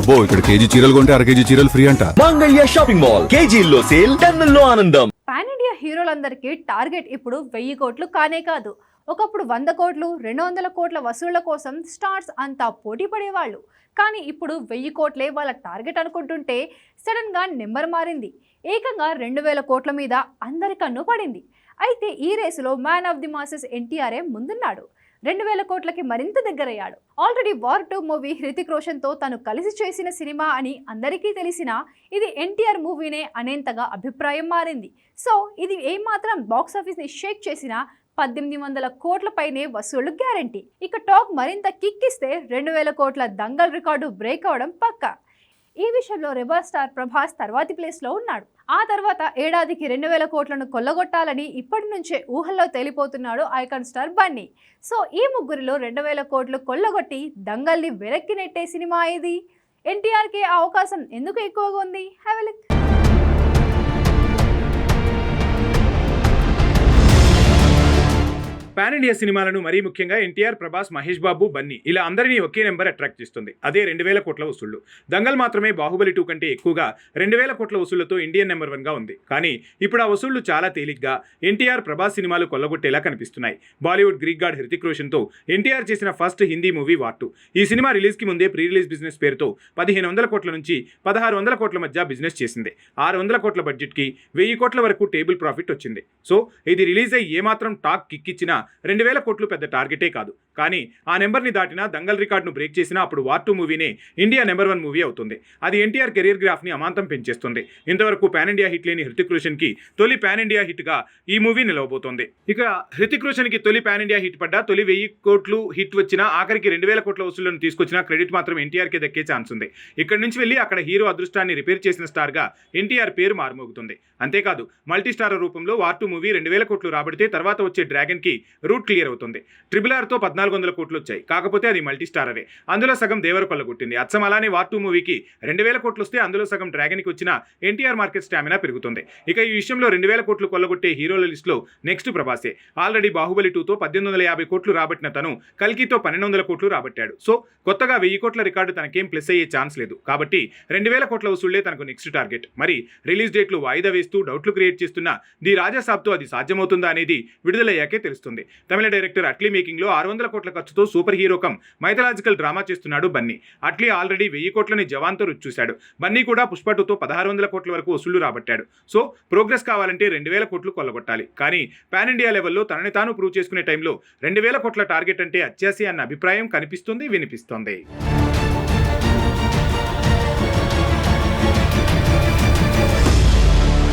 అబ్బో ఇక్కడ కేజీ చీరలు కొంటే అర కేజీ చీరలు ఫ్రీ అంట. Mangalya shopping mall. కేజీల్లో సేల్ టన్నుల్లో ఆనందం. పాన్ ఇండియా హీరోలందరికీ టార్గెట్ ఇప్పుడు వెయ్యి కోట్లు కానే కాదు. ఒకప్పుడు వంద కోట్లు రెండు వందల కోట్ల వసూళ్ళ కోసం స్టార్స్ అంతా పోటీ పడేవాళ్ళు. కానీ ఇప్పుడు వెయ్యి కోట్లే వాళ్ళ టార్గెట్ అనుకుంటుంటే సడన్గా నెంబర్ మారింది. ఏకంగా రెండు వేల కోట్ల మీద అందరి కన్ను పడింది. అయితే ఈ రేసులో మ్యాన్ ఆఫ్ ది మాసెస్ ఎన్టీఆర్ఏ ముందున్నాడు. రెండు వేల కోట్లకి మరింత దగ్గరయ్యాడు. Already war two movie Hrithik రోషన్తో తను కలిసి చేసిన సినిమా అని అందరికీ తెలిసిన ఇది ఎన్టీఆర్ మూవీనే అనేంతగా అభిప్రాయం మారింది. సో ఇది ఏమాత్రం బాక్స్ ఆఫీస్ని షేక్ చేసినా పద్దెనిమిది వందల కోట్ల పైనే వసూళ్ళు గ్యారంటీ. ఇక టాక్ మరింత కిక్కిస్తే రెండు వేల కోట్ల దంగల్ రికార్డు బ్రేక్ అవడం పక్కా. ఈ విషయంలో రెబల్ స్టార్ ప్రభాస్ తర్వాతి ప్లేస్లో ఉన్నాడు. ఆ తర్వాత ఏడాదికి రెండు వేల కోట్లను కొల్లగొట్టాలని ఇప్పటి నుంచే ఊహల్లో తేలిపోతున్నాడు ఐకాన్ స్టార్ బన్నీ. సో ఈ ముగ్గురిలో రెండు వేల కోట్లు కొల్లగొట్టి దంగల్ని వెనక్కి నెట్టే సినిమా ఇది ఎన్టీఆర్కి అవకాశం ఎందుకు ఎక్కువగా ఉంది? హ్యావ్ పాన్ ఇండియా సినిమాలను మరీ ముఖ్యంగా ఎన్టీఆర్ ప్రభాస్ మహేష్ బాబు బన్నీ ఇలా అందరినీ ఒకే నెంబర్ అట్రాక్ట్ చేస్తుంది. అదే రెండు వేల కోట్ల వసూళ్ళు. దంగల్ మాత్రమే బాహుబలి టూ కంటే ఎక్కువగా రెండు వేల కోట్ల వసూళ్ళతో ఇండియన్ నెంబర్ వన్గా ఉంది. కానీ ఇప్పుడు ఆ వసూళ్ళు చాలా తేలిగ్గా ఎన్టీఆర్ ప్రభాస్ సినిమాలు కొల్లగొట్టేలా కనిపిస్తున్నాయి. బాలీవుడ్ గ్రీక్ గాడ్ హృతిక్ రోషన్తో ఎన్టీఆర్ చేసిన ఫస్ట్ హిందీ మూవీ వాటు ఈ సినిమా రిలీజ్కి ముందే ప్రీ రిలీజ్ బిజినెస్ పేరుతో పదిహేను వందల కోట్ల నుంచి పదహారు వందల కోట్ల మధ్య బిజినెస్ చేసింది. ఆరు వందల కోట్ల బడ్జెట్కి వెయ్యి కోట్ల వరకు టేబుల్ ప్రాఫిట్ వచ్చింది. సో ఇది రిలీజ్ అయ్యి ఏమాత్రం టాక్ కిక్కిచ్చినా రెండు వేల కోట్లు పెద్ద టార్గెటే కాదు. కానీ ఆ నెంబర్ని దాటినా దంగల్ రికార్డును బ్రేక్ చేసినా అప్పుడు వార్ టూ మూవీనే ఇండియా నెంబర్ వన్ మూవీ అవుతుంది. అది ఎన్టీఆర్ కెరీర్ గ్రాఫ్ని అమాంతం పెంచేస్తుంది. ఇంతవరకు పాన్ ఇండియా హిట్ లేని హృతిక్ రోషన్కి తొలి పాన్ ఇండియా హిట్గా ఈ మూవీ నిలవబోతోంది. ఇక హృతిక్ రోషన్కి తొలి పాన్ ఇండియా హిట్ పడ్డా తొలి వెయ్యి కోట్లు హిట్ వచ్చినా ఆఖరికి రెండు వేల కోట్ల వసూళ్ళను తీసుకొచ్చిన క్రెడిట్ మాత్రం ఎన్టీఆర్కే దక్కే ఛాన్స్ ఉంది. ఇక్కడ నుంచి వెళ్ళి అక్కడ హీరో అదృష్టాన్ని రిపేర్ చేసిన స్టార్గా ఎన్టీఆర్ పేరు మారుమోగుతుంది. అంతేకాదు మల్టీ స్టార్ రూపంలో వార్ టూ మూవీ రెండు వేల కోట్లు రాబడితే తర్వాత వచ్చే డ్రాగన్కి రూట్ క్లియర్ అవుతుంది. ట్రిపుల్ ఆర్తో పద్నాలుగు వందల కోట్లు వచ్చాయి. కాకపోతే అది మల్టీ స్టారరే అందులో సగం దేవరపల్ల కొట్టింది. అచ్చం అలానే వార్ టూ మూవీకి రెండు వేల కోట్లు వస్తే అందులో సగం డ్రాగన్కి వచ్చిన ఎన్టీఆర్ మార్కెట్ స్టామినా పెరుగుతుంది. ఇక ఈ విషయంలో రెండు వేల కోట్లు కొల్లగొట్టే హీరోల లిస్టులో నెక్స్ట్ ప్రభాసే. ఆల్రెడీ బాహుబలి టూతో పద్దెనిమిది వందల యాభై కోట్లు రాబట్టిన తను కల్కితో పన్నెండు వందల కోట్లు రాబట్టాడు. సో కొత్తగా వెయ్యి కోట్ల రికార్డు తనకేం ప్లస్ అయ్యే ఛాన్స్ లేదు. కాబట్టి రెండు వేల కోట్ల వసూళ్ళే తనకు నెక్స్ట్ టార్గెట్ మరి రిలీజ్ డేట్లు వాయిదా వేస్తూ డౌట్లు క్రియేట్ చేస్తున్న ది రాజాసాబ్తో అది సాధ్యమవుతుందా అనేది విడుదలయ్యాకే తెలుస్తుంది. తమిళ డైరెక్టర్ అట్లీ మేకింగ్లో ఆరు వందల కోట్ల ఖర్చుతో super hero come mythological drama చేస్తున్నాడు బన్నీ. అట్లీ ఆల్రెడీ వెయ్యి కోట్లని జవాన్తో రుచి చూశాడు. బన్నీ కూడా పుష్ప టూతో పదహారు వందల కోట్ల వరకు వసూళ్ళు రాబట్టాడు. సో ప్రోగ్రెస్ కావాలంటే రెండు వేల కోట్లు కొల్లగొట్టాలి. కానీ పాన్ ఇండియా లెవెల్లో తనని తాను ప్రూవ్ చేసుకునే టైంలో రెండు వేల కోట్ల టార్గెట్ అంటే అత్యాసి అన్న అభిప్రాయం కనిపిస్తుంది వినిపిస్తోంది.